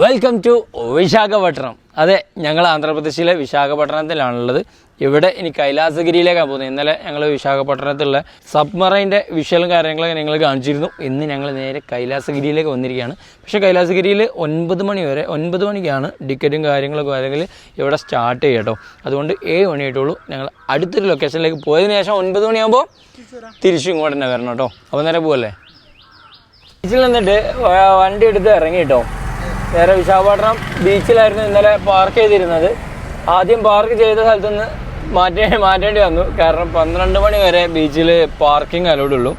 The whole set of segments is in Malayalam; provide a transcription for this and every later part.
വെൽക്കം ടു വിശാഖപട്ടണം അതെ ഞങ്ങൾ ആന്ധ്രാപ്രദേശിലെ വിശാഖപട്ടണത്തിലാണുള്ളത്. ഇവിടെ ഇനി കൈലാസഗിരിയിലേക്കാണ് പോകുന്നത്. ഇന്നലെ ഞങ്ങൾ വിശാഖപട്ടണത്തിലുള്ള സബ്മറൈന്റെ വിഷ്വലും കാര്യങ്ങളൊക്കെ നിങ്ങൾ കാണിച്ചിരുന്നു. ഇന്ന് ഞങ്ങൾ നേരെ കൈലാസഗിരിയിലേക്ക് വന്നിരിക്കുകയാണ്. പക്ഷേ കൈലാസഗിരിയിൽ ഒൻപത് മണി വരെ ഒൻപത് മണിക്കാണ് ടിക്കറ്റും കാര്യങ്ങളൊക്കെ അല്ലെങ്കിൽ ഇവിടെ സ്റ്റാർട്ട് ചെയ്യട്ടോ അതുകൊണ്ട് ഏഴ് മണിയായിട്ടുള്ളൂ ഞങ്ങൾ അടുത്തൊരു ലൊക്കേഷനിലേക്ക് പോയതിന് ശേഷം ഒൻപത് മണിയാകുമ്പോൾ തിരിച്ചും ഇങ്ങോട്ട് തന്നെ വരണം കേട്ടോ. അപ്പോൾ നേരെ പോകല്ലേ ബീച്ചിൽ നിന്നിട്ട് വണ്ടി എടുത്ത് ഇറങ്ങി കേട്ടോ. നേരെ വിശാഖപട്ടണം ബീച്ചിലായിരുന്നു ഇന്നലെ പാർക്ക് ചെയ്തിരുന്നത്. ആദ്യം പാർക്ക് ചെയ്ത സ്ഥലത്തുനിന്ന് മാറ്റേ മാറ്റേണ്ടി വന്നു. കാരണം പന്ത്രണ്ട് മണി വരെ ബീച്ചിൽ പാർക്കിംഗ് അലൗഡ് ഉള്ളൂ.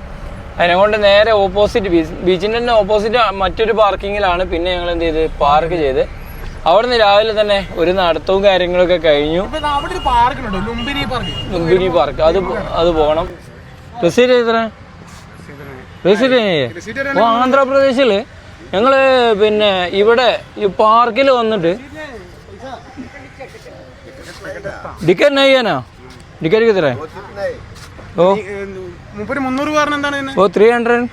അതിനെ കൊണ്ട് നേരെ ഓപ്പോസിറ്റ് ബീച്ച് ബീച്ചിന്റെ തന്നെ ഓപ്പോസിറ്റ് മറ്റൊരു പാർക്കിങ്ങിലാണ് പിന്നെ ഞങ്ങൾ എന്ത് ചെയ്ത്? പാർക്ക് ചെയ്ത്. അവിടെ നിന്ന് രാവിലെ തന്നെ ഒരു നടത്തവും കാര്യങ്ങളൊക്കെ കഴിഞ്ഞു. ലുംബിനി പാർക്ക് അത് അത് പോകണം. റിസീറ്റ് ചെയ്തേ റിസീറ്റ് ചെയ്യേ ഓ ആന്ധ്രാപ്രദേശില് ഞങ്ങള് പിന്നെ ഇവിടെ ഈ പാർക്കിൽ വന്നിട്ട് ടിക്കറ്റ് നയ്യാനാ ടിക്കറ്റ് കിത്തറ ഓ മുപ്പര് മുന്നൂറ് കാരണം എന്താണ് ഇതിന്? ഓ ത്രീ ഹൺഡ്രഡ്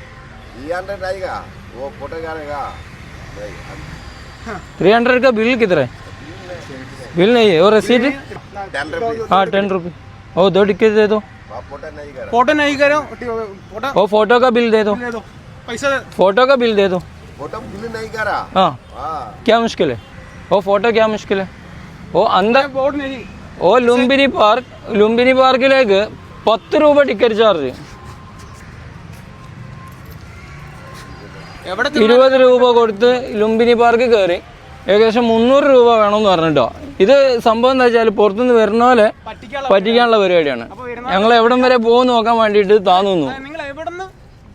ये हंड्रेड आएगा वो फोटो करेगा नहीं ത്രീ ഹൺഡ്രഡ് का बिल किधर है बिल नहीं है और रसीद टेन रुपीज हाँ टेन रुपी ओ दो टिकट दे दो आप फोटो नहीं करा ഫോട്ടോ नहीं करो ഫോട്ടോ ओ फोटो का बिल दे दो दे दो പൈസ फोटो का बिल दे दो फोटो बिल नहीं करा हाँ हाँ क्या मुश्किल है वो फोटो क्या मुश्किल है वो अंदर ബോർഡ് नहीं ഓ ലുംബിനി പാർക്ക് ലുംബിനി പാർക്കിലേക്ക് പത്ത് രൂപ ടിക്കറ്റ് ചാർജ് എവിടെ ഇരുപത് രൂപ കൊടുത്ത് ലുംബിനി പാർക്ക് കയറി ഏകദേശം മുന്നൂറ് രൂപ വേണമെന്ന് പറഞ്ഞിട്ടോ ഇത് സംഭവം എന്താ വെച്ചാൽ പുറത്തുനിന്ന് വരുന്ന പോലെ പറ്റിക്കാനുള്ള പറ്റിക്കാനുള്ള പരിപാടിയാണ് അപ്പൊ വരുന്ന ഞങ്ങൾ എവിടം വരെ പോകും നോക്കാൻ വേണ്ടിയിട്ട് താന്നു നിങ്ങൾ എവിടെ നിന്ന്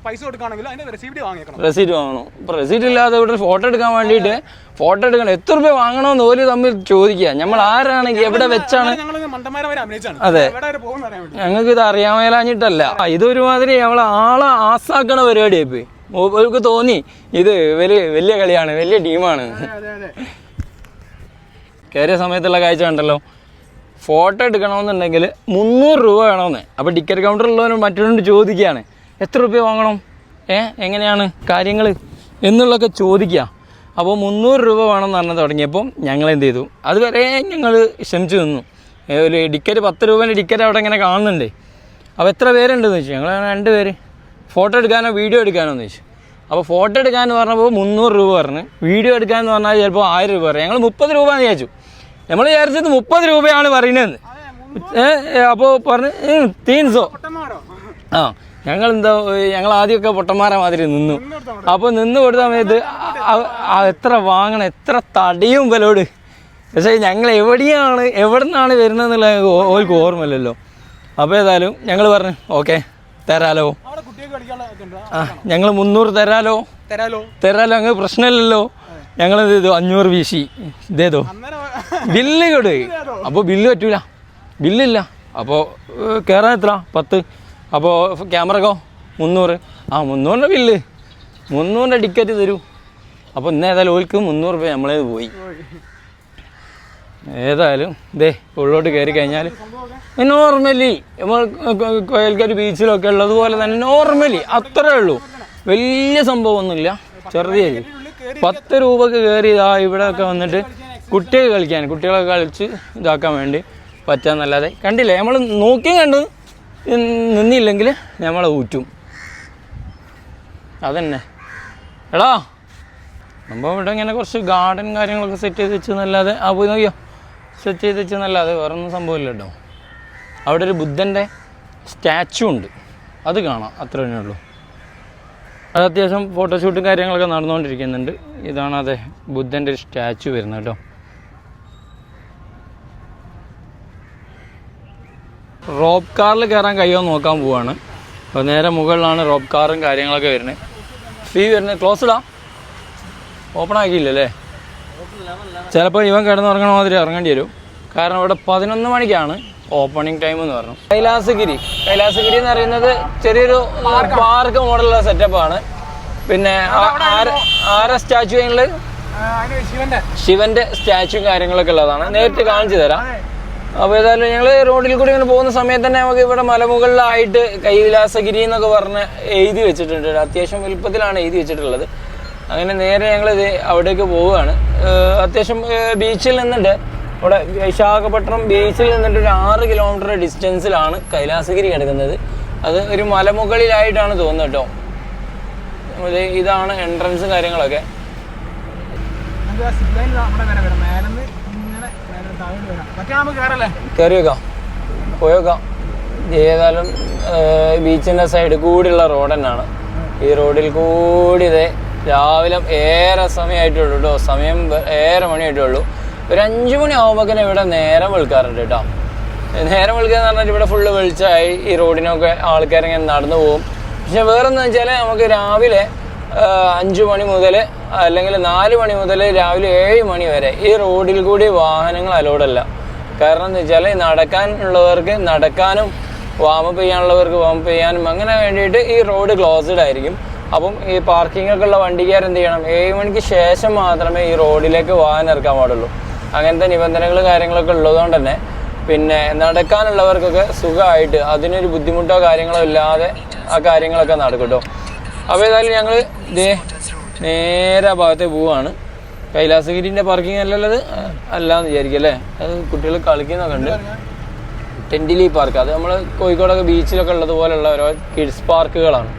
പൈസ കൊടുക്കുകയാണെങ്കിൽ അതിന്റെ റെസിപ്റ്റ് വാങ്ങിക്കണം റെസീറ്റ് വാങ്ങണം. ഇപ്പൊ റെസീറ്റ് ഇല്ലാതെ ഇവിടെ ഫോട്ടോ എടുക്കാൻ വേണ്ടിയിട്ട് ഫോട്ടോ എടുക്കണം. എത്ര രൂപ വാങ്ങണമെന്ന് ഓൽ തമ്മിൽ ചോദിക്കുക. നമ്മൾ ആരാണെങ്കിൽ എവിടെ വെച്ചാണ്? ഞങ്ങൾ മണ്ടന്മാരെ വരെ അഭിനയിച്ചാണ്. അതെ. എവിടെ വരെ പോകുന്ന അറിയാൻ വേണ്ടി. ഞങ്ങൾക്ക് ഇത് അറിയാൻ മേലാഞ്ഞിട്ടല്ല. ഇതൊരുമാതിരി അവളെ ആളെ ആസാക്കണ പരിപാടിയായി പോയി അവർക്ക് തോന്നി ഇത് വലിയ വലിയ കളിയാണ് വലിയ ടീമാണ്. അതെ അതെ കയറിയ സമയത്തുള്ള കാഴ്ച കണ്ടല്ലോ. ഫോട്ടോ എടുക്കണമെന്നുണ്ടെങ്കിൽ മുന്നൂറ് രൂപ വേണമെന്ന്. അപ്പോൾ ടിക്കറ്റ് കൗണ്ടറിലുള്ളവരും മറ്റൊരു ചോദിക്കുകയാണ്. എത്ര രൂപ വാങ്ങണം? ഏ എങ്ങനെയാണ് കാര്യങ്ങൾ എന്നുള്ളതൊക്കെ ചോദിക്കുക. അപ്പോൾ മുന്നൂറ് രൂപ വേണം എന്ന് പറഞ്ഞ് തുടങ്ങിയപ്പോൾ ഞങ്ങൾ എന്ത് ചെയ്തു? അതുവരെ ഞങ്ങൾ ക്ഷമിച്ചു നിന്നു. ഒരു ടിക്കറ്റ് പത്ത് രൂപേന്റെ ടിക്കറ്റ് അവിടെ ഇങ്ങനെ കാണുന്നുണ്ട്. അപ്പോൾ എത്ര പേരുണ്ടെന്ന് ചോദിച്ചു? ഞങ്ങൾ രണ്ട് പേര്. ഫോട്ടോ എടുക്കാനോ വീഡിയോ എടുക്കാനോ എന്ന് ചോദിച്ചു. അപ്പോൾ ഫോട്ടോ എടുക്കാമെന്ന് പറഞ്ഞപ്പോൾ മുന്നൂറ് രൂപ പറഞ്ഞ്. വീഡിയോ എടുക്കാമെന്ന് പറഞ്ഞാൽ ചിലപ്പോൾ ആയിരം രൂപ പറയും. ഞങ്ങൾ മുപ്പത് രൂപ എന്ന് വിചാരിച്ചു. നമ്മൾ വിചാരിച്ചത് മുപ്പത് രൂപയാണ് പറയുന്നത് അപ്പോൾ പറഞ്ഞ് തീൻസോ. ആ ഞങ്ങൾ എന്താ ഞങ്ങൾ ആദ്യമൊക്കെ പൊട്ടന്മാരെ മാതിരി നിന്നു. അപ്പോൾ നിന്ന് കൊടുത്ത സമയത്ത് എത്ര വാങ്ങണം എത്ര തടിയും ബലോട് പക്ഷേ ഞങ്ങൾ എവിടെയാണ് എവിടെ നിന്നാണ് വരുന്നതെന്നുള്ള ഓർക്ക് ഓർമ്മയില്ലല്ലോ. അപ്പോൾ ഏതായാലും ഞങ്ങൾ പറഞ്ഞു ഓക്കെ തരാലോ. ആ ഞങ്ങൾ മുന്നൂറ് തരാലോ. തരാലോ. തരാലോ അങ്ങ് പ്രശ്നമില്ലല്ലോ. ഞങ്ങൾ എന്ത് ചെയ്തു അഞ്ഞൂറ് വീശി. ഇതേതോ. ബില്ല് കൊടു അപ്പോൾ ബില്ല് പറ്റൂല. ബില്ലില്ല. അപ്പോൾ കയറാൻ എത്ര പത്ത്. അപ്പോൾ ക്യാമറക്കോ മുന്നൂറ്. ആ മുന്നൂറിന്റെ ബില്ല് മുന്നൂറിന്റെ ടിക്കറ്റ് തരൂ. അപ്പോൾ ഇന്ന് ഏതായാലും ഓൽക്ക് മുന്നൂറ് രൂപ നമ്മളേത് പോയി. ഏതായാലും ദേ ഉള്ളോട്ട് കയറി കഴിഞ്ഞാൽ നോർമലി നമ്മൾ കോയൽക്കാർ ബീച്ചിലൊക്കെ ഉള്ളതുപോലെ തന്നെ നോർമലി അത്രേ ഉള്ളൂ. വലിയ സംഭവമൊന്നുമില്ല. ചെറിയ പത്ത് രൂപക്ക് കയറി ഇതാ ഇവിടെയൊക്കെ വന്നിട്ട് കുട്ടികൾ കളിക്കാൻ കുട്ടികളൊക്കെ കളിച്ച് ഇതാക്കാൻ വേണ്ടി പറ്റാന്നല്ലാതെ. കണ്ടില്ലേ? നമ്മൾ നോക്കിയും കണ്ട്. നിന്നില്ലെങ്കിൽ നമ്മളെ ഊറ്റും. അതന്നെ. എടാ നമ്മൾ ഇവിടെ ഇങ്ങനെ കുറച്ച് ഗാർഡൻ കാര്യങ്ങളൊക്കെ സെറ്റ് ചെയ്ത് വെച്ചു എന്നല്ലാതെ ആ പോയി നോക്കിയോ? സെറ്റ് ചെയ്ത് വെച്ചെന്നല്ലാതെ വേറെ ഒന്നും സംഭവമില്ല കേട്ടോ അവിടെ ഒരു ബുദ്ധന്റെ സ്റ്റാച്ചു ഉണ്ട്. അത് കാണാം അത്ര തന്നെ ഉള്ളൂ. അത് അത്യാവശ്യം ഫോട്ടോഷൂട്ടും കാര്യങ്ങളൊക്കെ നടന്നുകൊണ്ടിരിക്കുന്നുണ്ട്. ഇതാണ് അതെ ബുദ്ധന്റെ ഒരു സ്റ്റാച്ചു വരുന്നത് കേട്ടോ. റോപ്പ് കാറിൽ കയറാൻ കഴിയുമോ നോക്കാൻ പോവാണ്. അപ്പോൾ നേരെ മുകളിലാണ് റോപ്പ് കാറും കാര്യങ്ങളൊക്കെ വരുന്നത് ഫീ വരുന്നത് ക്ലോസ്ഡാ ഓപ്പൺ ആക്കിയില്ലല്ലേ ചിലപ്പോൾ ഇവൻ കിടന്നുറങ്ങണ മാതിരി ഇറങ്ങേണ്ടി വരും. കാരണം ഇവിടെ പതിനൊന്ന് മണിക്കാണ് ഓപ്പണിംഗ് ടൈം എന്ന് പറഞ്ഞു. കൈലാസഗിരി. കൈലാസഗിരി എന്ന് പറയുന്നത് ചെറിയൊരു പാർക്ക് മോഡലുള്ള സെറ്റപ്പാണ് പിന്നെ ആര- സ്റ്റാച്ചു ഉള്ളത് ശിവന്റെ. ശിവന്റെ സ്റ്റാച്ചുവും കാര്യങ്ങളൊക്കെ ഉള്ളതാണ്. നേരിട്ട് കാണിച്ചു തരാം. അപ്പോൾ ഏതായാലും ഞങ്ങൾ റോഡിൽ കൂടി ഇങ്ങനെ പോകുന്ന സമയത്ത് തന്നെ നമുക്ക് ഇവിടെ മലമുകളിലായിട്ട് കൈലാസഗിരി എന്നൊക്കെ പറഞ്ഞ് എഴുതി വെച്ചിട്ടുണ്ട്. അത്യാവശ്യം വലുപ്പത്തിലാണ് എഴുതി വെച്ചിട്ടുള്ളത്. അങ്ങനെ നേരെ ഞങ്ങൾ ഇത് അവിടേക്ക് പോവുകയാണ്. അത്യാവശ്യം ബീച്ചിൽ നിന്നിട്ട് ഇവിടെ വിശാഖപട്ടണം ബീച്ചിൽ നിന്നിട്ട് ഒരു ആറ് കിലോമീറ്റർ ഡിസ്റ്റൻസിലാണ് കൈലാസഗിരി കിടക്കുന്നത്. അത് ഒരു മലമുകളിലായിട്ടാണ് തോന്നുന്നത് കേട്ടോ. ഇത് ഇതാണ് എൻട്രൻസ് കാര്യങ്ങളൊക്കെ. മേലെ താഴോട്ട് വരാം മറ്റേ നമുക്ക് കയറല്ലേ കയറി വെക്കാം പോയേക്കാം. ഏതായാലും ബീച്ചിന്റെ സൈഡ് കൂടിയുള്ള റോഡ് തന്നെയാണ്. ഈ റോഡിൽ കൂടി ഇതേ രാവിലെ ഏറെ സമയമായിട്ടുള്ളൂ കേട്ടോ സമയം ഏറെ മണിയായിട്ടുള്ളൂ. ഒരു അഞ്ച് മണി ആകുമ്പോഴേക്കും ഇവിടെ നേരം വിളിക്കാറുണ്ട് കേട്ടോ നേരം വിളിക്കുക എന്ന് പറഞ്ഞാൽ ഇവിടെ ഫുള്ള് വെളിച്ചമായി ഈ റോഡിനൊക്കെ ആൾക്കാരിങ്ങനെ നടന്നു പോകും. പക്ഷെ വേറെന്ന് വെച്ചാൽ നമുക്ക് രാവിലെ അഞ്ച് മണി മുതൽ അല്ലെങ്കിൽ നാല് മണി മുതൽ രാവിലെ ഏഴ് മണി വരെ. ഈ റോഡിൽ കൂടി വാഹനങ്ങൾ അലോഡല്ല കാരണം എന്ന് വെച്ചാൽ നടക്കാനുള്ളവർക്ക് നടക്കാനും വാമപ്പ് ചെയ്യാനുള്ളവർക്ക് വാമപ്പ് ചെയ്യാനും അങ്ങനെ വേണ്ടിയിട്ട് ഈ റോഡ് ക്ലോസ്ഡ് ആയിരിക്കും. അപ്പം ഈ പാർക്കിങ്ങൊക്കെ ഉള്ള വണ്ടിക്കാർ എന്ത് ചെയ്യണം? ഏഴ് മണിക്ക് ശേഷം മാത്രമേ ഈ റോഡിലേക്ക് വാഹനം ഇറക്കാൻ പാടുള്ളൂ. അങ്ങനത്തെ നിബന്ധനകൾ കാര്യങ്ങളൊക്കെ ഉള്ളതുകൊണ്ട് തന്നെ. പിന്നെ നടക്കാനുള്ളവർക്കൊക്കെ സുഖമായിട്ട് അതിനൊരു ബുദ്ധിമുട്ടോ കാര്യങ്ങളോ ഇല്ലാതെ ആ കാര്യങ്ങളൊക്കെ നടക്കും കേട്ടോ അപ്പോൾ ഏതായാലും ഞങ്ങൾ ദേ നേരെ ഭാഗത്തേ പോവാണ്. കൈലാസഗിരിന്റെ പാർക്കിംഗ് അല്ലല്ലത്? അല്ലാന്ന് വിചാരിക്കും അല്ലേ? അത് കുട്ടികൾ കളിക്കുന്നൊക്കെ ഉണ്ട്. ടെൻഡിലി പാർക്ക് അത് നമ്മൾ കോഴിക്കോടൊക്കെ ബീച്ചിലൊക്കെ ഉള്ളതുപോലുള്ള ഓരോ കിഡ്സ് പാർക്കുകളാണ്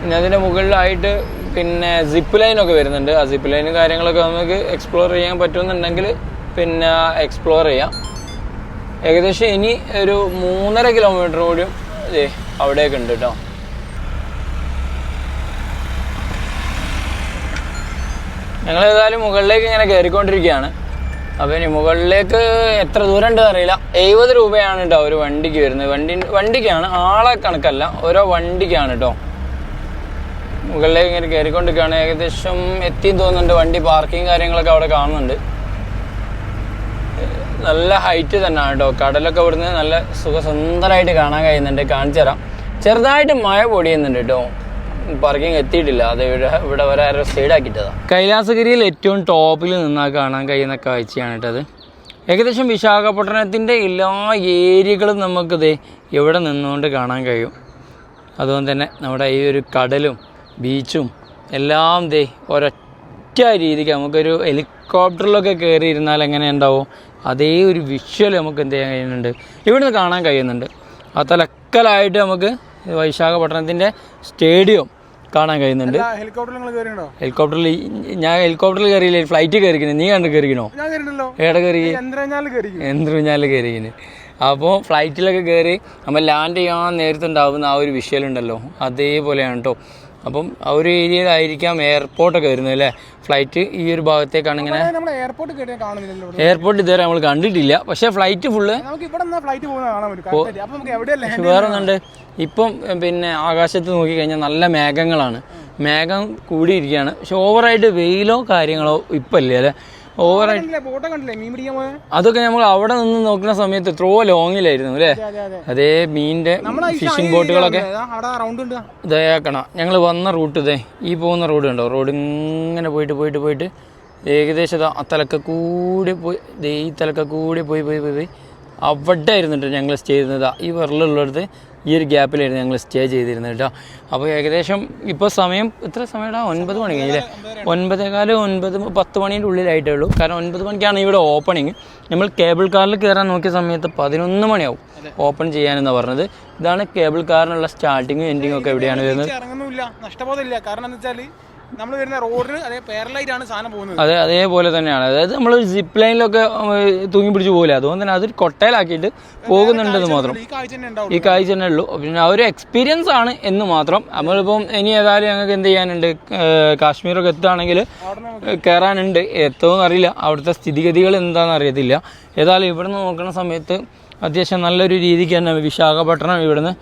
പിന്നെ അതിന്റെ മുകളിലായിട്ട് പിന്നെ സിപ്പ് ലൈനൊക്കെ വരുന്നുണ്ട്. ആ സിപ്പ് ലൈനും കാര്യങ്ങളൊക്കെ നമുക്ക് എക്സ്പ്ലോർ ചെയ്യാൻ പറ്റുമെന്നുണ്ടെങ്കിൽ പിന്നെ എക്സ്പ്ലോർ ചെയ്യാം. ഏകദേശം ഇനി ഒരു മൂന്നര കിലോമീറ്റർ കൂടിയും അവിടെയൊക്കെ ഉണ്ട് കേട്ടോ ഞങ്ങൾ ഏതായാലും മുകളിലേക്ക് ഇങ്ങനെ കയറിക്കൊണ്ടിരിക്കുകയാണ് അപ്പോൾ ഇനി മുകളിലേക്ക് എത്ര ദൂരം ഉണ്ട് അറിയില്ല. എഴുപത് രൂപയാണ് കേട്ടോ ഒരു വണ്ടിക്ക് വരുന്നത്. വണ്ടി വണ്ടിക്കാണ്. ആളെ കണക്കല്ല ഓരോ വണ്ടിക്കാണ് കേട്ടോ. മുകളിലേക്ക് ഇങ്ങനെ കയറിക്കൊണ്ടിരിക്കുകയാണ് ഏകദേശം എത്തിയും തോന്നുന്നുണ്ട്. വണ്ടി പാർക്കിങ് കാര്യങ്ങളൊക്കെ അവിടെ കാണുന്നുണ്ട്. നല്ല ഹൈറ്റ് തന്നെയാണ് കേട്ടോ. കടലൊക്കെ ഇവിടുന്ന് നല്ല സുഖസുന്ദരമായിട്ട് കാണാൻ കഴിയുന്നുണ്ട്. കാണിച്ചു തരാം. ചെറുതായിട്ട് മഴ പൊടിയുന്നുണ്ട് കേട്ടോ. പാർക്കിംഗ് എത്തിയിട്ടില്ല. അത് ഇവിടെ ഇവിടെ വരെ ആരോ സൈഡാക്കിയിട്ടതാണ് കൈലാസഗിരിയിൽ ഏറ്റവും ടോപ്പിൽ നിന്നാൽ കാണാൻ കഴിയുന്ന കാഴ്ചയാണ് കേട്ടത്. ഏകദേശം വിശാഖപട്ടണത്തിന്റെ എല്ലാ ഏരിയകളും നമുക്കിത് ഇവിടെ നിന്നുകൊണ്ട് കാണാൻ കഴിയും. അതുകൊണ്ട് തന്നെ നമ്മുടെ ഈ ഒരു കടലും ബീച്ചും എല്ലാം ദേ ഒരൊറ്റ രീതിക്ക് നമുക്കൊരു ഹെലികോപ്റ്ററിലൊക്കെ കയറി ഇരുന്നാൽ എങ്ങനെ ഉണ്ടാവും? അതേ ഒരു വിഷ്വൽ നമുക്ക് എന്ത് ചെയ്യാൻ കഴിയുന്നുണ്ട്? ഇവിടുന്ന് കാണാൻ കഴിയുന്നുണ്ട്. ആ തലക്കലായിട്ട് നമുക്ക് വൈശാഖപട്ടണത്തിന്റെ സ്റ്റേഡിയം കാണാൻ കഴിയുന്നുണ്ട്. ഹെലികോപ്റ്ററിൽ ഞാൻ ഹെലികോപ്റ്ററിൽ കയറിയില്ല ഫ്ലൈറ്റ് കയറിക്കുന്നു നീ കണ്ട് കയറിക്കണോ എവിടെ കയറി? യന്ത്രഞ്ഞാൽ കയറി എന്ത് കുഞ്ഞാൽ കയറിയിന് അപ്പോൾ ഫ്ലൈറ്റിലൊക്കെ കയറി നമ്മൾ ലാൻഡ് ചെയ്യാൻ നേരത്തെ ഉണ്ടാവുന്ന ആ ഒരു വിഷയമുണ്ടല്ലോ അതേപോലെയാണ് കേട്ടോ അപ്പം ആ ഒരു ഏരിയയിലായിരിക്കാം എയർപോർട്ടൊക്കെ വരുന്നത് അല്ലേ? ഫ്ലൈറ്റ് ഈ ഒരു ഭാഗത്തേക്കാണ് ഇങ്ങനെ എയർപോർട്ട് ഇതുവരെ. നമ്മൾ കണ്ടിട്ടില്ല. പക്ഷേ ഫ്ലൈറ്റ് ഫുള്ള് വേറെ ഒന്നുണ്ട്. ഇപ്പം പിന്നെ ആകാശത്ത് നോക്കിക്കഴിഞ്ഞാൽ നല്ല മേഘങ്ങളാണ്. മേഘം കൂടിയിരിക്കുകയാണ്. പക്ഷെ ഓവറായിട്ട് വെയിലോ കാര്യങ്ങളോ ഇപ്പം ഇല്ലേ അല്ലേ? അതൊക്കെ നമ്മൾ അവിടെ നിന്ന് നോക്കുന്ന സമയത്ത് ത്രോ ലോങ്ങിലായിരുന്നു അല്ലേ? അതെ മീനിന്റെ ഫിഷിംഗ് ബോട്ടുകളൊക്കെ ഇതേക്കണം ഞങ്ങൾ വന്ന റൂട്ട് ഇതേ ഈ പോകുന്ന റോഡ് ഉണ്ടോ റോഡ് ഇങ്ങനെ പോയിട്ട് പോയിട്ട് പോയിട്ട് ഏകദേശം ആ തലക്ക കൂടി പോയി ഈ തലക്ക കൂടി പോയി പോയി പോയി പോയി. അവിടെ ഇരുന്നിട്ട് ഞങ്ങൾ സ്റ്റേ ചെയ്തിരുന്നത് ഈ വെറലുള്ളിടത്ത് ഈ ഒരു ഗ്യാപ്പിലായിരുന്നു ഞങ്ങൾ സ്റ്റേ ചെയ്തിരുന്നത് കേട്ടോ അപ്പോൾ ഏകദേശം ഇപ്പോൾ സമയം ഇത്ര സമയടാ? ഒൻപത് മണി കഴിഞ്ഞില്ലേ? ഒൻപതേകാൽ ഒൻപത് പത്ത് മണീന്റെ ഉള്ളിലായിട്ടേ ഉള്ളൂ. കാരണം ഒൻപത് മണിക്കാണ് ഇവിടെ ഓപ്പണിങ് നമ്മൾ കേബിൾ കാറിൽ കയറാൻ നോക്കിയ സമയത്ത് പതിനൊന്ന് മണിയാവും ഓപ്പൺ ചെയ്യാനെന്നാണ് പറഞ്ഞത്. ഇതാണ് കേബിൾ കാറിനുള്ള സ്റ്റാർട്ടിങ്ങും എൻഡിങ്ങും ഒക്കെ എവിടെയാണ് വരുന്നത്? കാരണം നമ്മൾ വരുന്ന റോഡിൽ അതേ പേരലായിട്ടാണ് സാധനം പോകുന്നത്. അതെ അതേപോലെ തന്നെയാണ്. അതായത് നമ്മൾ സിപ്പ് ലൈനിലൊക്കെ തൂങ്ങി പിടിച്ചു പോകില്ല അതുകൊണ്ട് തന്നെ അതൊരു കൊട്ടയിലാക്കിയിട്ട് പോകുന്നുണ്ടെന്ന് മാത്രം. ഈ കാഴ്ച തന്നെ ഉണ്ടാവും ഈ കാഴ്ച തന്നെ ഉള്ളൂ. പിന്നെ ആ ഒരു എക്സ്പീരിയൻസ് ആണ് എന്ന് മാത്രം. നമ്മളിപ്പം ഇനി ഏതായാലും ഞങ്ങൾക്ക് എന്ത് ചെയ്യാനുണ്ട്? കാശ്മീരൊക്കെ എത്തുകയാണെങ്കിൽ നമുക്ക് കയറാനുണ്ട് എത്തുമെന്ന് അറിയില്ല. അവിടുത്തെ സ്ഥിതിഗതികൾ എന്താണെന്ന് അറിയത്തില്ല. ഏതായാലും ഇവിടുന്ന് നോക്കുന്ന സമയത്ത് അത്യാവശ്യം നല്ലൊരു രീതിക്ക് തന്നെ വിശാഖപട്ടണം ഇവിടുന്ന്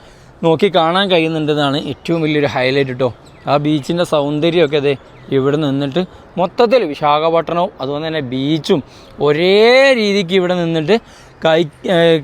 നോക്കി കാണാൻ കഴിയുന്നുണ്ടെന്നാണ് ഏറ്റവും വലിയൊരു ഹൈലൈറ്റ് കേട്ടോ ആ ബീച്ചിന്റെ സൗന്ദര്യമൊക്കെ അതെ ഇവിടെ നിന്നിട്ട് മൊത്തത്തിൽ വിശാഖപട്ടണവും അതുപോലെ തന്നെ ബീച്ചും ഒരേ രീതിക്ക് ഇവിടെ നിന്നിട്ട് കൈ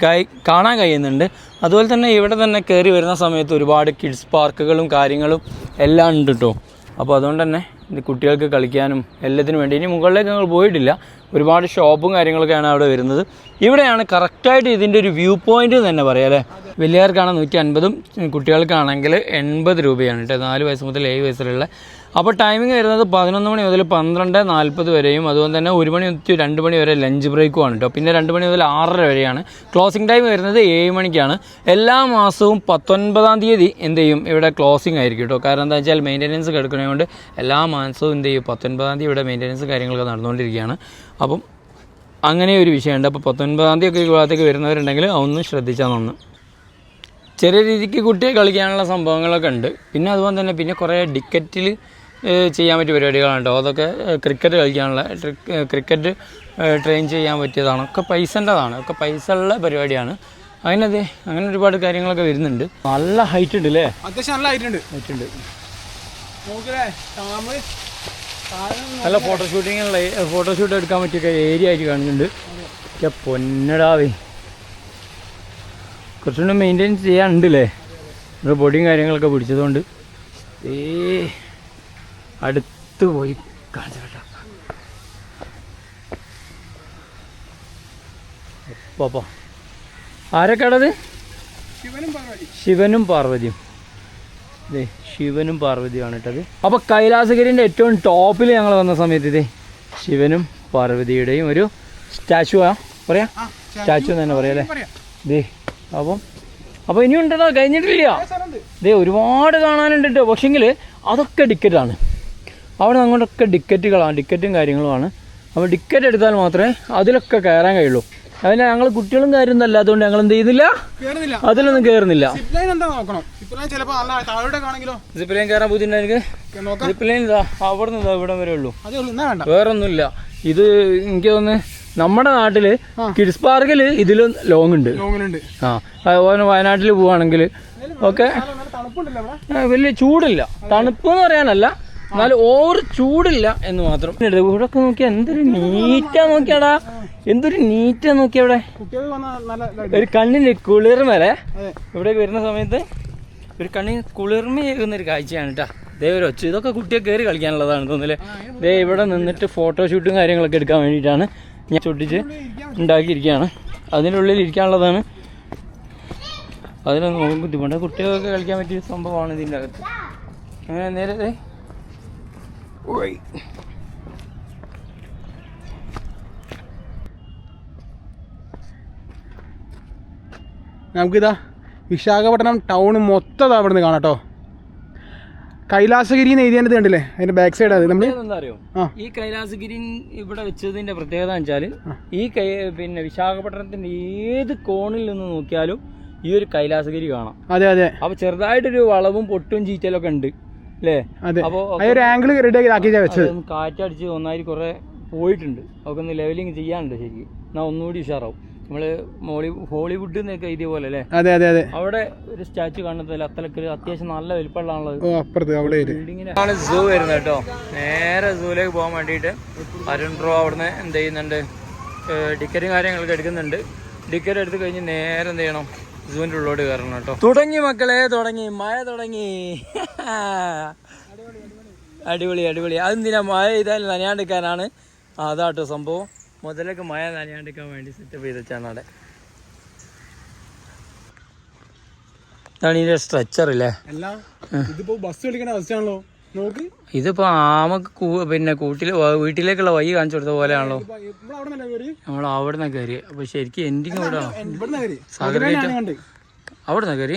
കൈ കാണാൻ കഴിയുന്നുണ്ട്. അതുപോലെ തന്നെ ഇവിടെ തന്നെ കയറി വരുന്ന സമയത്ത് ഒരുപാട് കിഡ്സ് പാർക്കുകളും കാര്യങ്ങളും എല്ലാം ഉണ്ട് കേട്ടോ അപ്പോൾ അതുകൊണ്ട് തന്നെ കുട്ടികൾക്ക് കളിക്കാനും എല്ലാത്തിനും വേണ്ടി. ഇനി മുകളിലേക്ക് ഞങ്ങൾ പോയിട്ടില്ല. ഒരുപാട് ഷോപ്പും കാര്യങ്ങളൊക്കെയാണ് അവിടെ വരുന്നത്. ഇവിടെയാണ് കറക്റ്റായിട്ട് ഇതിന്റെ ഒരു വ്യൂ പോയിന്റ് തന്നെ പറയാം അല്ലേ? വലിയവർക്കാണ് നൂറ്റി അൻപതും കുട്ടികൾക്കാണെങ്കിൽ എൺപത് രൂപയാണ് കേട്ടോ. നാല് വയസ്സ് മുതൽ ഏഴ് വയസ്സിലുള്ള അപ്പോൾ ടൈമിംഗ് വരുന്നത് പതിനൊന്ന് മണി മുതൽ പന്ത്രണ്ട് നാൽപ്പത് വരെയും അതുപോലെ തന്നെ ഒരു മണി മുതൽ രണ്ട് മണി വരെ ലഞ്ച് ബ്രേക്കും ആണ് കേട്ടോ പിന്നെ രണ്ട് മണി മുതൽ ആറര വരെയാണ്. ക്ലോസിംഗ് ടൈം വരുന്നത് ഏഴ് മണിക്കാണ്. എല്ലാ മാസവും പത്തൊൻപതാം തീയതി എന്ത് ചെയ്യും? ഇവിടെ ക്ലോസിംഗ് ആയിരിക്കും കേട്ടോ കാരണം എന്താ വെച്ചാൽ മെയിന്റനൻസ് കിടക്കുന്നതുകൊണ്ട് എല്ലാ മാസവും എന്ത് ചെയ്യും? പത്തൊൻപതാം തീയതി ഇവിടെ മെയിന്റനൻസ് കാര്യങ്ങളൊക്കെ നടന്നുകൊണ്ടിരിക്കുകയാണ്. അപ്പം അങ്ങനെ ഒരു വിഷയമുണ്ട്. അപ്പോൾ പത്തൊൻപതാം തീയതി ഒക്കെ ഈ വരുന്നവരുണ്ടെങ്കിൽ ഒന്ന് ശ്രദ്ധിച്ചാൽ നന്ന്. ചെറിയ രീതിക്ക് കുട്ടിയെ കളിക്കാനുള്ള സംഭവങ്ങളൊക്കെ ഉണ്ട്. പിന്നെ അതുപോലെ തന്നെ പിന്നെ കുറേ ഡിക്കറ്റിൽ ചെയ്യാൻ പറ്റിയ പരിപാടികളാണ് കേട്ടോ. അതൊക്കെ ക്രിക്കറ്റ് കളിക്കാനുള്ള ക്രിക്കറ്റ് ട്രെയിൻ ചെയ്യാൻ പറ്റിയതാണ്. ഒക്കെ പൈസന്റെതാണ്. ഒക്കെ പൈസ ഉള്ള പരിപാടിയാണ്. അതിനത് അങ്ങനെ ഒരുപാട് കാര്യങ്ങളൊക്കെ വരുന്നുണ്ട്. നല്ല ഹൈറ്റ് ഉണ്ട് അല്ലേ അത്യാവശ്യം നല്ല ഹൈറ്റ് ഉണ്ട്. നല്ല ഫോട്ടോ ഷൂട്ടിങ്ങുള്ള നല്ല ഫോട്ടോഷൂട്ടിങ്ങുള്ള ഫോട്ടോഷൂട്ട് എടുക്കാൻ പറ്റിയൊക്കെ ഏരിയ ആയിട്ട് കാണുന്നുണ്ട്. പൊന്നടാവേ കുറച്ചുകൂടെ മെയിന്റെയിൻ ചെയ്യാനുണ്ട് അല്ലേ ബോഡിയും കാര്യങ്ങളൊക്കെ പിടിച്ചതുകൊണ്ട്. ഏ അടുത്ത് പോയി കാണിച്ചു കേട്ടോ. പാപ്പാ ആരൊക്കെയാണത് ശിവനും പാർവതി ശിവനും പാർവതിയും. ഇതേ ശിവനും പാർവതിയുമാണ് ഇട്ടത് അപ്പോൾ കൈലാസഗിരിന്റെ ഏറ്റവും ടോപ്പിൽ ഞങ്ങൾ വന്ന സമയത്ത് ഇതേ ശിവനും പാർവതിയുടെയും ഒരു സ്റ്റാച്ചു ആ പറയാ? സ്റ്റാച്ചു എന്ന് തന്നെ പറയാം അല്ലേ? ഇതേ അപ്പം അപ്പോൾ ഇനിയുണ്ടോ? കഴിഞ്ഞിട്ടില്ല. ഇതേ ഒരുപാട് കാണാനുണ്ട് കേട്ടോ. പക്ഷെങ്കിൽ അതൊക്കെ ടിക്കറ്റാണ്. അവിടെ അങ്ങോട്ടൊക്കെ ടിക്കറ്റുകളാണ് ടിക്കറ്റും കാര്യങ്ങളുമാണ്. അപ്പോൾ ടിക്കറ്റ് എടുത്താൽ മാത്രമേ അതിലൊക്കെ കയറാൻ കഴിയുള്ളൂ. അതിന് ഞങ്ങൾ കുട്ടികളും കാര്യം അല്ലാത്തതുകൊണ്ട് ഞങ്ങൾ എന്ത് ചെയ്യുന്നില്ല അതിലൊന്നും കയറുന്നില്ല സിപ്പ് ലൈൻ സിപ്പ് ലൈൻ കയറാൻ ഇതാ അവിടെ നിന്ന് ഇവിടെ വരെ ഉള്ളൂ. വേറൊന്നുമില്ല. ഇത് എനിക്ക് തോന്നുന്നു നമ്മുടെ നാട്ടിൽ കിഡ്സ് പാർക്കിൽ ഇതിലും ലോങ് ഉണ്ട്. ആ അതുപോലെ വയനാട്ടിൽ പോവാണെങ്കിൽ ഓക്കെ. വലിയ ചൂടില്ല. തണുപ്പ് എന്ന് പറയാനല്ല. എന്നാലും ഓവർ ചൂടില്ല എന്ന് മാത്രം. ഇവിടെ ഒക്കെ നോക്കിയാ എന്തൊരു നീറ്റാ നോക്കിയാടാ. എന്തൊരു നീറ്റാ നോക്കിയ നല്ല ഒരു കണ്ണിന് കുളിർമ അല്ലേ? അതെ. ഇവിടേക്ക് വരുന്ന സമയത്ത് ഒരു കണ്ണിന് കുളിർമയേകുന്ന ഒരു കാഴ്ചയാണ് കേട്ടോ. ദേ ഒരു ഒച്ച. ഇതൊക്കെ കുട്ടിയെ കയറി കളിക്കാനുള്ളതാണ് തോന്നുന്നില്ലേ? ദേ ഇവിടെ നിന്നിട്ട് ഫോട്ടോഷൂട്ടും കാര്യങ്ങളൊക്കെ എടുക്കാൻ വേണ്ടിയിട്ടാണ് ഞാൻ ചുട്ടിച്ച് ഉണ്ടാക്കിയിരിക്കുകയാണ്. അതിന്റെ ഉള്ളിൽ ഇരിക്കാനുള്ളതാണ്. അതിനൊന്നും ബുദ്ധിമുട്ടാണ് ബുദ്ധിമുട്ട്. കുട്ടികൾക്ക് കളിക്കാൻ പറ്റിയ സംഭവമാണ് ഇതിന്റെ അകത്ത്. അങ്ങനെ നേരെ ഓയ് നമുക്കിതാ വിശാഖപട്ടണം ടൗൺ മൊത്തം അവിടെ നിന്ന് കാണാം കേട്ടോ കൈലാസഗിരി എന്ന് എഴുതിയത് കണ്ടില്ലേ? അതിന്റെ ബാക്ക് സൈഡ് അത് നമ്മൾ അറിയോ? ഈ കൈലാസഗിരി ഇവിടെ വെച്ചതിന്റെ പ്രത്യേകത വെച്ചാൽ ഈ പിന്നെ വിശാഖപട്ടണത്തിന്റെ ഏത് കോണിൽ നിന്ന് നോക്കിയാലും ഈ ഒരു കൈലാസഗിരി കാണാം. അതെ അതെ. അപ്പൊ ചെറുതായിട്ടൊരു വളവും പൊട്ടും ചീറ്റലൊക്കെ ഉണ്ട്. അല്ലേ അതെ. അപ്പൊ ആ ഒരു ആംഗിൾ റെഡി ആക്കിയാ വെച്ചത്. അതൊന്ന് കാറ്റടിച്ച് ഒന്നായി കുറെ പോയിട്ടുണ്ട്. അവർക്ക് ഒന്ന് ലെവലിങ് ചെയ്യാനുണ്ട് ശരിക്കും. എന്നാ ഒന്നുകൂടി ഉഷാറാവും. നമ്മൾ മോളി ഹോളിവുഡ് എന്നൊക്കെ ഇതേപോലെ പോലെ അല്ലേ? അതെ അതെ അതെ. അവിടെ ഒരു സ്റ്റാച്ചു കാണുന്നതല്ല അത്രയ്ക്ക് അത്യാവശ്യം നല്ല വലിപ്പമുള്ളതാണുള്ളത് ബിൽഡിങ്ങിനാണ് സൂ വരുന്നത് കേട്ടോ. നേരെ സൂലേക്ക് പോകാൻ വേണ്ടിയിട്ട് അരുൺ റോ അവിടുന്ന് എന്ത് ചെയ്യുന്നുണ്ട്? ടിക്കറ്റും കാര്യങ്ങളൊക്കെ എടുക്കുന്നുണ്ട്. ടിക്കറ്റ് എടുത്തു കഴിഞ്ഞ് നേരെ എന്ത് ചെയ്യണം? സൂവിന്റെ ഉള്ളോട്ട് കയറണം കേട്ടോ. തുടങ്ങി മക്കളെ തുടങ്ങി. മഴ തുടങ്ങി. അടിപൊളി അടിപൊളി. അതെന്തിനാ മഴ ചെയ്താൽ നനയാണ്ടിരിക്കാനാണ്? അതാട്ടോ സംഭവം. മുതലൊക്കെ മഴ നനയാണ്ടിരിക്കാൻ വേണ്ടി സെറ്റപ്പ് ചെയ്ത് വെച്ചാണ് അവിടെ. ഇതാണ് ഇതിന്റെ സ്ട്രെച്ചർ അല്ലേ ഇതിപ്പോ ബസ് വിളിക്കേണ്ട അവസ്ഥയാണല്ലോ. ഇതിപ്പോ ആമക്ക് പിന്നെ കൂട്ടിൽ വീട്ടിലേക്കുള്ള വഴി കാണിച്ചു കൊടുത്ത പോലെയാണല്ലോ. നമ്മൾ അവിടെ നിന്ന് കയറി അപ്പൊ ശരിക്കും എൻഡിങ് അവിടെ അവിടെ നിന്ന് കയറി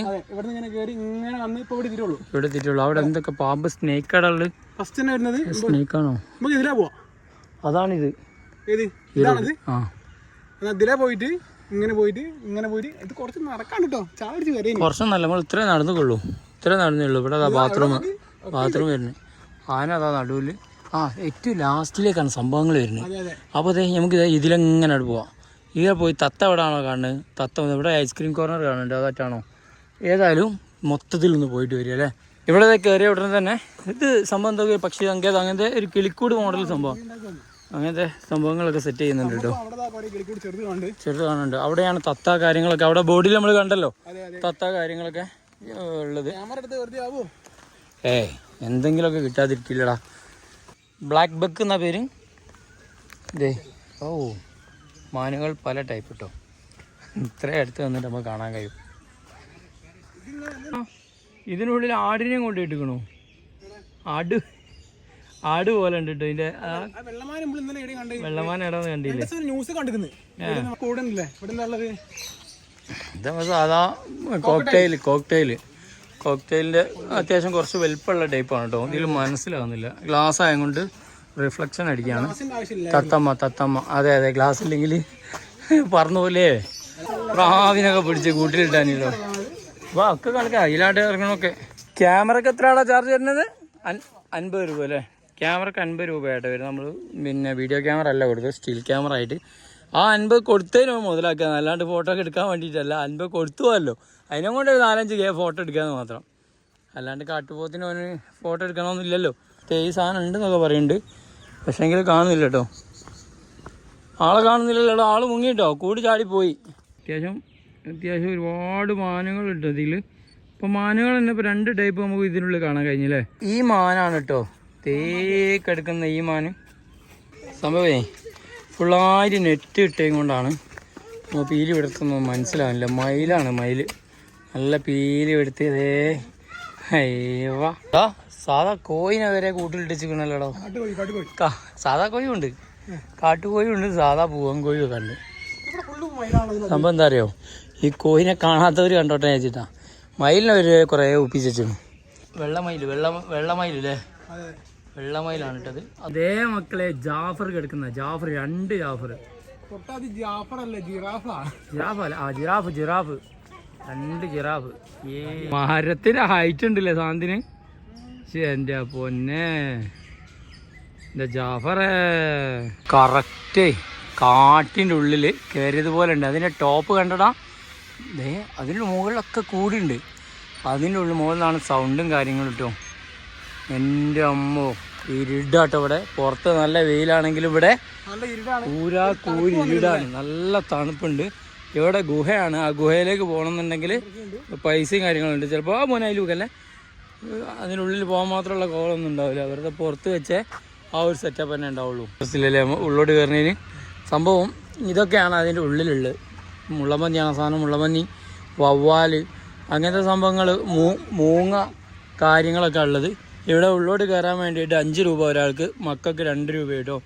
ഇവിടെ എത്തിയിട്ടുള്ളൂ അവിടെ എന്തൊക്കെ പാമ്പ് സ്നേക്ക് വരുന്നത് സ്നേക്ക് ആണോ? അതാണിത്. ആ. ഇതിലാ പോയിട്ട് ഇങ്ങനെ പോയിട്ട് ഇങ്ങനെ പോയിട്ട് ഇത് കുറച്ച് നടക്കാണ്ട് കേട്ടോ. ചായ അടിച്ച് കയറി കുറച്ചൊന്നല്ല നമ്മൾ ഇത്രേ നടന്നുകൊള്ളൂ. ഇത്രേ നടന്നുള്ളൂ. ഇവിടെ ബാത്റൂം ബാത്റൂം വരുന്നത്. ആന അതാ നടുവിൽ ആ ഏറ്റവും ലാസ്റ്റിലേക്കാണ് സംഭവങ്ങൾ വരുന്നത്. അപ്പോൾ അതെ. നമുക്ക് ഇത് ഇതിലെങ്ങനെ പോവാം. ഇതിലെ പോയി തത്ത എവിടെ ആണോ കാണുന്നത്? തത്ത ഇവിടെ ഐസ്ക്രീം കോർണർ കാണുന്നുണ്ട്. അതായിട്ടാണോ ഏതായാലും മൊത്തത്തിൽ ഒന്ന് പോയിട്ട് വരിക അല്ലേ? ഇവിടെ കയറിയ ഉടനെ തന്നെ ഇത് സംഭവം എന്തൊക്കെ? പക്ഷി സങ്കേതം അങ്ങനത്തെ ഒരു കിളിക്കൂട് മോഡൽ സംഭവം. അങ്ങനത്തെ സംഭവങ്ങളൊക്കെ സെറ്റ് ചെയ്യുന്നുണ്ട് കേട്ടോ. ചെറുത് കാണുന്നുണ്ട്. അവിടെയാണ് തത്ത കാര്യങ്ങളൊക്കെ. അവിടെ ബോർഡിൽ നമ്മൾ കണ്ടല്ലോ. തത്ത കാര്യങ്ങളൊക്കെ ഉള്ളത്. ഏ എന്തെങ്കിലുമൊക്കെ കിട്ടാതിരിക്കില്ലടാ. ബ്ലാക്ക് ബക്ക് എന്ന പേര്? ഇതേ ഓ മാനുകൾ പല ടൈപ്പ് കേട്ടോ ഇത്ര അടുത്ത് വന്നിട്ട് നമുക്ക് കാണാൻ കഴിയും. ഇതിനുള്ളിൽ ആടിനെയും കൊണ്ട് ഇട്ടിക്കണു ആട് ആട് പോലെ ഉണ്ട് കേട്ടോ ഇതിന്റെ വെള്ളമാനം ഇടാന്ന് കണ്ടില്ലേ. ന്യൂസ് കണ്ടിരുന്നു. ഇതാ സാധാ കോക്ടെയിൽ കോക്ടെയിൽ കോക്ടെയിലിന്റെ അത്യാവശ്യം കുറച്ച് വലിപ്പമുള്ള ടൈപ്പാണ് കേട്ടോ ഇതിൽ മനസ്സിലാവുന്നില്ല. ഗ്ലാസ് ആയതുകൊണ്ട് റിഫ്ലക്ഷൻ അടിക്കുകയാണ് തത്തമ്മ തത്തമ്മ. അതെ അതെ ഗ്ലാസ് ഇല്ലെങ്കിൽ പറഞ്ഞു പോലെ പ്രാവിനൊക്കെ പിടിച്ച് കൂട്ടിലിട്ടാനല്ലോ വാ ഒക്കെ കണക്കാ അതിലാണ്ട് ഇറങ്ങണമൊക്കെ. ക്യാമറക്ക് എത്രയാണോ ചാർജ് വരുന്നത്? അൻ- അൻപത് രൂപ അല്ലേ? ക്യാമറക്ക് അൻപത് രൂപയായിട്ട് വരും നമ്മൾ പിന്നെ വീഡിയോ ക്യാമറ അല്ല കൊടുക്കുക സ്റ്റിൽ ക്യാമറ ആയിട്ട്. ആ അൻപത് കൊടുത്തതിന് മുതലാക്കുക. അല്ലാണ്ട് ഫോട്ടോ ഒക്കെ എടുക്കാൻ വേണ്ടിയിട്ടല്ല. അൻപത് കൊടുത്തുവല്ലോ. അതിനെ കൊണ്ട് ഒരു നാലഞ്ച് കെ ഫോട്ടോ എടുക്കാന്ന് മാത്രം. അല്ലാണ്ട് കാട്ടുപോത്തിന് അവന് ഫോട്ടോ എടുക്കണമെന്നില്ലല്ലോ ഈ സാധനം ഉണ്ടെന്നൊക്കെ പറയുന്നുണ്ട് പക്ഷേ എങ്കിലും കാണുന്നില്ല കേട്ടോ ആളെ കാണുന്നില്ലല്ലോ ആൾ മുങ്ങിട്ടോ. കൂടി ചാടിപ്പോയി. അത്യാവശ്യം അത്യാവശ്യം ഒരുപാട് മാനുകളുണ്ട് അതിൽ ഇപ്പം മാനുകൾ തന്നെ ഇപ്പോൾ രണ്ട് ടൈപ്പ് നമുക്ക് ഇതിനുള്ളിൽ കാണാൻ കഴിഞ്ഞില്ലേ? ഈ മാനാണ് കേട്ടോ തേക്കെടുക്കുന്ന ഈ മാന്. സംഭവേ ഫുള്ളായിട്ട് നെറ്റ് ഇട്ടേം കൊണ്ടാണ്. നമ്മൾ പീലി വിടത്തൊന്നും മനസ്സിലാവില്ല മയിലാണ് മയിൽ നല്ല പീലി എടുത്തേ സാധാ കോയിനെ വരെ കൂട്ടിലിട്ടിച്ചിക്കണല്ലോടോ സാധാ കോയും ഉണ്ട് കാട്ടുകോയും ഉണ്ട് സാധാ പൂവൻ കോഴി ഒക്കെ ഉണ്ട്. സംഭവം എന്താ അറിയോ? ഈ കോഴിനെ കാണാത്തവർ കണ്ടോട്ടെ വെച്ചിട്ടാ മയിലിനെ ഒരു കുറേ ഒപ്പിച്ചു വെള്ളമയിൽ വെള്ള വെള്ളമയിലല്ലേ? വെള്ളമയിലാണ് ഇട്ടത് അതേ മക്കളെ ജാഫർ കിടക്കുന്ന ജാഫർ രണ്ട് ജാഫർ. തൊട്ടത് ജാഫർ അല്ലേ ജിറാഫാ. ആ ജിറാഫ് ജിറാഫ്. രണ്ട് ജിറാഫ്. ഏ. മരത്തിന് ഹൈറ്റ് ഉണ്ടല്ലേ സാന്തിന്? എന്റെ എന്റെ പൊന്നെ. എന്റെ ജാഫറെ. കറക്റ്റ് കാട്ടിന്റെ ഉള്ളിൽ കയറിയതുപോലെ ഉണ്ട്. അതിന്റെ ടോപ്പ് കണ്ടടാ. ദേ അതിന്റെ മുകളിലൊക്കെ കൂടിയുണ്ട് അതിന്റെ ഉള്ളിൽ മുകളിലാണ് സൗണ്ടും കാര്യങ്ങളും കിട്ടും എന്റെ അമ്മോ ഇരുടാട്ടോ ഇവിടെ. പുറത്ത് നല്ല വെയിലാണെങ്കിലും ഇവിടെ പൂരാ കൂരി ഇരുടാണ് നല്ല തണുപ്പുണ്ട്. ഇവിടെ ഗുഹയാണ്. ആ ഗുഹയിലേക്ക് പോകണമെന്നുണ്ടെങ്കിൽ പൈസയും കാര്യങ്ങളുണ്ട്. ചിലപ്പോൾ ആ മോനായിലൂക്കല്ലേ അതിനുള്ളിൽ പോകാൻ മാത്രമുള്ള കോളൊന്നും ഉണ്ടാവില്ല. അവരുടെ പുറത്ത് വെച്ചേ ആ ഒരു സെറ്റപ്പ് തന്നെ ഉണ്ടാവുള്ളൂ. ബസ്സിലല്ലേ ഉള്ളോട്ട് കയറുന്നതിന് സംഭവം ഇതൊക്കെയാണ് അതിന്റെ ഉള്ളിലുള്ളത്. മുള്ളമഞ്ഞിയാണ് സാധനം മുള്ളമഞ്ഞി വവ്വാൽ അങ്ങനത്തെ സംഭവങ്ങൾ മൂ മൂങ്ങ കാര്യങ്ങളൊക്കെ ഉള്ളത്. ഇവിടെ ഉള്ളോട്ട് കയറാൻ വേണ്ടിയിട്ട് അഞ്ച് രൂപ ഒരാൾക്ക് മക്കൾക്ക് രണ്ട് രൂപ കേട്ടോ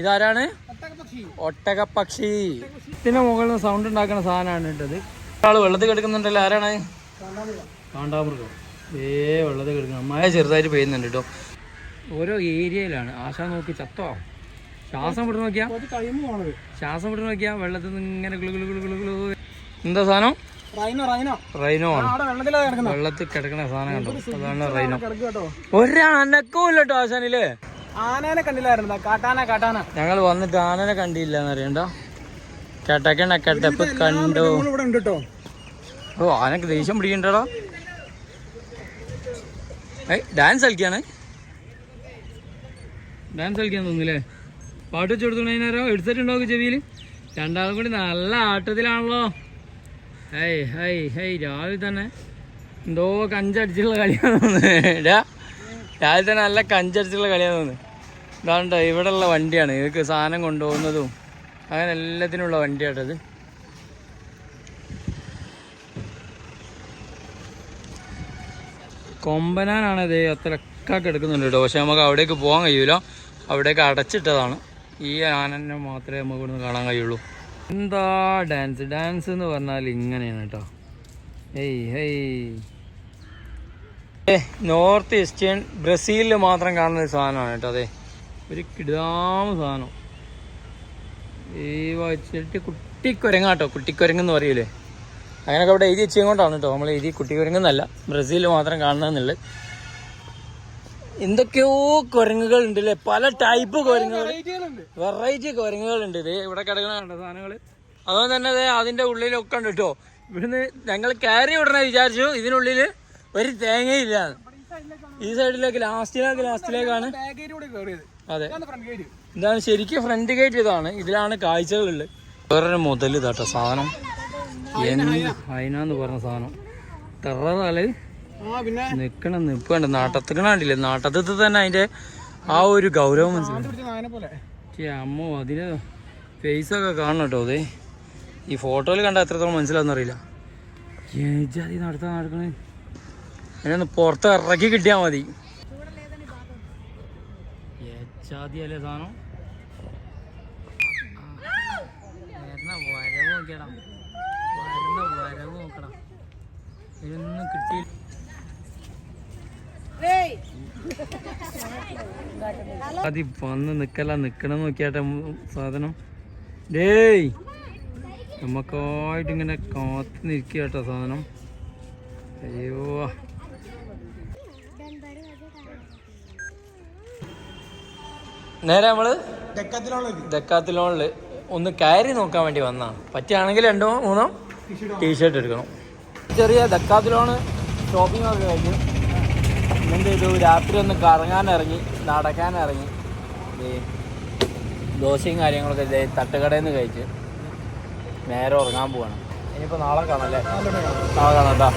ഇതാരാണ്? പക്ഷി ഒട്ടകപ്പക്ഷി. ഇതിന്റെ മുകളിൽ നിന്ന് സൗണ്ട് ഉണ്ടാക്കുന്ന സാധനമാണ് ഇട്ടത്. ഒരാൾ വെള്ളത്തിൽ കിടക്കുന്നുണ്ടല്ലോ ആരാണ്? കാണ്ടാമൃഗം. ഏ വെള്ളത്തിൽ കിടക്കണം മഴ ചെറുതായിട്ട് പെയ്യുന്നുണ്ട് കേട്ടോ. ഓരോ ഏരിയയിലാണ്. ആശ നോക്കി ചത്തോ? ശ്വാസം വിട്ട് നോക്കിയാ? ശ്വാസം വിട്ട് നോക്കിയാ വെള്ളത്തിൽ നിന്ന് ഇങ്ങനെ. എന്താ സാധനം? റൈനോ ആണ്. വെള്ളത്തിൽ കിടക്കുന്ന സാധനം കണ്ടോ? അതാണ് റൈനോ ഒരനക്കവും ഇല്ലട്ടോ ആശാനില്ലേ ആനാനെ കണ്ടില്ലായിരുന്നു? കാട്ടാന കാട്ടാന. ഞങ്ങൾ വന്നിട്ട് ആനനെ കണ്ടില്ല എന്നറിയണ്ടോ കെട്ടക്കണ കേട്ടപ്പ് കണ്ടു. ഓ ആനക്ക് ദേഷ്യം പിടിക്കണ്ടടാ. ഏ ഡാൻസ് കളിക്കാണ്. ഡാൻസ് കളിക്കാൻ തോന്നില്ലേ പാട്ട് വെച്ച് ഹെഡ്സെറ്റ് ഉണ്ടോക്ക് ചെവിയിൽ രണ്ടാളും കൂടി നല്ല ആട്ടത്തിലാണല്ലോ. ഹൈ ഹൈ ഹൈ രാവിലെ തന്നെ എന്തോ കഞ്ചടിച്ചുള്ള കളിയാണ് രാവിലെ തന്നെ നല്ല കഞ്ചടിച്ചുള്ള തോന്നുന്നത് ഇതാണ്ട ഇതാണ്ടോ ഉള്ള വണ്ടിയാണ്. ഇവർക്ക് സാധനം കൊണ്ടുപോകുന്നതും അങ്ങനെ എല്ലാത്തിനുള്ള വണ്ടിയാട്ടത് കൊമ്പനാനാണ് ഇത് എടുക്കുന്നുണ്ട് കേട്ടോ. പക്ഷെ നമുക്ക് അവിടേക്ക് പോകാൻ കഴിയൂല. അവിടേക്ക് അടച്ചിട്ടതാണ്. ഈ ആനനെ മാത്രമേ നമുക്ക് ഇവിടുന്ന് കാണാൻ കഴിയുള്ളൂ. എന്താ ഡാൻസ് ഡാൻസ് എന്ന് പറഞ്ഞാൽ ഇങ്ങനെയാണ് കേട്ടോ. ഹേയ് ഏ നോർത്ത് ഈസ്റ്റേൺ ബ്രസീലിൽ മാത്രം കാണുന്ന ഒരു സാധനമാണ് കേട്ടോ അതെ. ഒരു കിടാമ സാധനം. ഈ വച്ചിട്ട് കുട്ടിക്കുരങ്ങാട്ടോ കുട്ടിക്കുരങ്ങെന്ന് പറയൂലേ. അങ്ങനെയൊക്കെ അവിടെ എഴുതി വെച്ചും കൊണ്ടാണ് കേട്ടോ നമ്മൾ എഴുതി കുട്ടിക്കുരങ്ങെന്നല്ല ബ്രസീലിൽ മാത്രം കാണണമെന്നുള്ളത് എന്തൊക്കെയോ കുരങ്ങുകൾ ഉണ്ട് അല്ലേ? പല ടൈപ്പ് കുരങ്ങുകൾ. വെറൈറ്റി വെറൈറ്റി കുരങ്ങുകളുണ്ട് ഇത് ഇവിടെ കിടക്കണ കണ്ട സാധനങ്ങൾ അതുപോലെ തന്നെ ദേ അതിന്റെ ഉള്ളിലൊക്കെ ഉണ്ട് കേട്ടോ. ഇവിടുന്ന് ഞങ്ങൾ കയറി ഉടനെ വിചാരിച്ചു. ഇതിനുള്ളിൽ ഒരു തേങ്ങയില്ല. ഈ സൈഡിലേക്ക് ലാസ്റ്റിലേക്ക് ലാസ്റ്റിലേക്കാണ്. അതെ. ഇതാണ് ശരിക്കും ഫ്രണ്ട് ഗേറ്റ് ഇതാണ്. ഇതിലാണ് കാഴ്ചകളുള്ളത്. വേറൊരു മുതൽ ഇതാട്ടോ സാധനം. അയിനാന്ന് പറഞ്ഞ സാധനം. ടെററാൽ നിക്കണം നിപ്പുണ്ട് നാട്ടത്തിക്കണ നാട്ടത്തിൽ തന്നെ അതിന്റെ ആ ഒരു ഗൗരവം മനസ്സിലായി. അമ്മ അതിന് ഫേസൊക്കെ കാണണം കേട്ടോ അതെ ഈ ഫോട്ടോയിൽ കണ്ട എത്രത്തോളം മനസ്സിലാവുന്നറിയില്ല. നടത്താൻ നടക്കണേ? അതിനൊന്ന് പുറത്ത് ഇറക്കി കിട്ടിയാൽ മതി. സാധനം? വരുന്ന വരവ് നോക്കിയടാ. വരുന്ന വരവ് നോക്കടാ. അതി വന്ന് നിക്കല്ല നിക്കണം നോക്കിയാട്ടെ സാധനം. ഡേയ് നമുക്കായിട്ട് ഇങ്ങനെ കാത്ത് നിൽക്കുക കേട്ടോ സാധനം. അയ്യോ നേരെ നമ്മൾ ഡെക്കാത്തിലോണിൽ ഒന്ന് കയറി നോക്കാൻ വേണ്ടി വന്നാണ് പറ്റുകയാണെങ്കിൽ രണ്ടോ മൂന്നോ ടീഷർട്ട് എടുക്കണം. ചെറിയ ദക്കാത്തിലോണ് ഷോപ്പിംഗ് ഒക്കെ കഴിഞ്ഞു. എന്ത് ചെയ്തു? രാത്രി ഒന്ന് കറങ്ങാൻ ഇറങ്ങി നടക്കാൻ ഇറങ്ങി. ദോശയും കാര്യങ്ങളൊക്കെ ഇതേ തട്ടുകടയിൽ നിന്ന് കഴിച്ച് നേരെ ഉറങ്ങാൻ പോവാണ്. ഇനിയിപ്പോൾ നാളെ കാണാം അല്ലേ? നാളെ കാണാം. കേട്ടോ